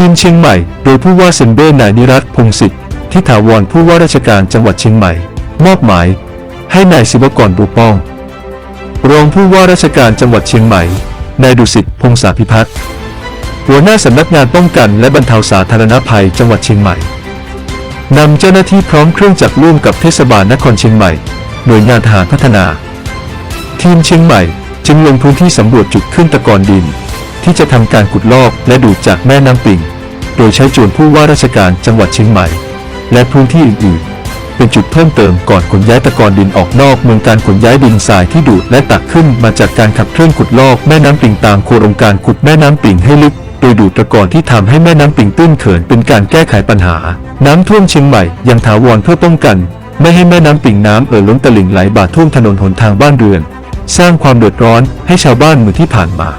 ทีมเชียงใหม่ โดยผู้ว่าเซนเบ้นายนิรัตพงศิษฐ์ที่ถาวรผู้ว่าราชการจังหวัดเชียงใหม่ มอบหมาย ให้นายศิวกรบุปป้อง รองผู้ว่าราชการจังหวัดเชียงใหม่ นายดุสิตพงษาพิพัฒน์หัวหน้าสำนักงานป้องกันและบรรเทาสาธารณภัยจังหวัดเชียงใหม่นำเจ้าหน้าที่พร้อมเครื่องจักรร่วมกับเทศบาลนครเชียงใหม่ หน่วยงานทหารพัฒนา ทีมเชียงใหม่จึงลงพื้นที่สำรวจจุดขึ้นตะกอนดิน ที่จะทำการขุดลอกและดูดจากแม่น้ำปิง โดยใช้โจรผู้ว่าราชการจังหวัดเชียงใหม่ และพื้นที่อื่นๆ เป็นจุดเพิ่มเติมก่อนขนย้ายตะกอนดินออกนอกเมืองการขนย้ายดินทรายที่ดูดและตักขึ้นมาจากการขับเคลื่อนขุดลอกแม่น้ำปิงตามโครงการขุดแม่น้ำปิงให้ลึกโดยดูดตะกอนที่ทำให้แม่น้ำปิงตื้นเขินเป็นการแก้ไขปัญหา น้ำท่วมเชียงใหม่ยังถาวรเพื่อป้องกัน ไม่ให้แม่น้ำปิงน้ำเอ่อล้นตลิ่งไหลบ่าท่วมถนนหนทางบ้านเรือน สร้างความเดือดร้อนให้ชาวบ้านเมื่อที่ผ่านมา